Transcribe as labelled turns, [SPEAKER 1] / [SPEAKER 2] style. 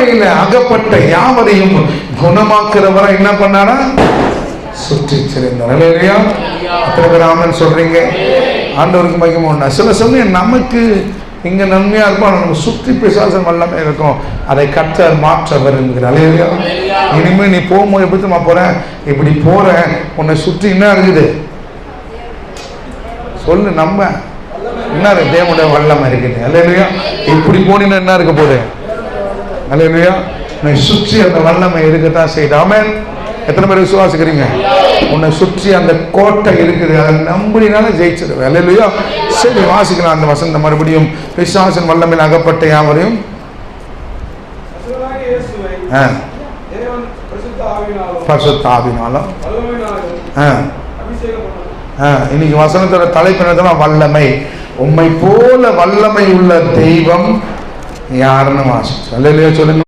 [SPEAKER 1] பார்வையில அகப்பட்ட யாவரையும் குணமாக்குறவரை என்ன பண்ணாரா சுற்றி சிறந்தார் இல்லையா அத்தனை பேர் ஆமன் சொல்றீங்க. ஆண்டவருக்கு மகிமை ஒண்ணா சில சமயம் நமக்கு இங்க நன்மையா இருக்கும் நம்ம சுற்றி பிசாசம் எல்லாமே இருக்கும். அதை கற்ற மாற்ற வருங்கிற இல்லையா இனிமே நீ போகும்போது எப்படி தெரியுமா போற? இப்படி போற. உன்னை சுற்றி என்ன இருக்குது? சொல்லு நம்ம. என்ன இருக்கு தேவனுடைய வல்லமை இருக்குது. இல்லையா இப்படி போனீங்கன்னா என்ன இருக்க போகுது? அல்லையா உன்னை சுற்றி அந்த வல்லமை இருக்கத்தான் செய்யுது. எத்தனை பேர் விசுவாசிக்கிறீங்க? உன்னை சுற்றி அந்த கோட்டை இருக்குது. அதை நம்பினால ஜெயிச்சிருவேன். அல்லையா சரி வாசிக்கலாம் அந்த வசந்த மறுபடியும். விசுவாசன் வல்லமையில் அகப்பட்ட யாவரையும்?
[SPEAKER 2] கர்த்தராகிய
[SPEAKER 1] இன்னைக்கு வசனத்தோட தலைப்பினதான் வல்லமை. உம்மை போல வல்லமை உள்ள தெய்வம் யாருன்னு வாசிச்சு அல்லையா சொல்லுங்க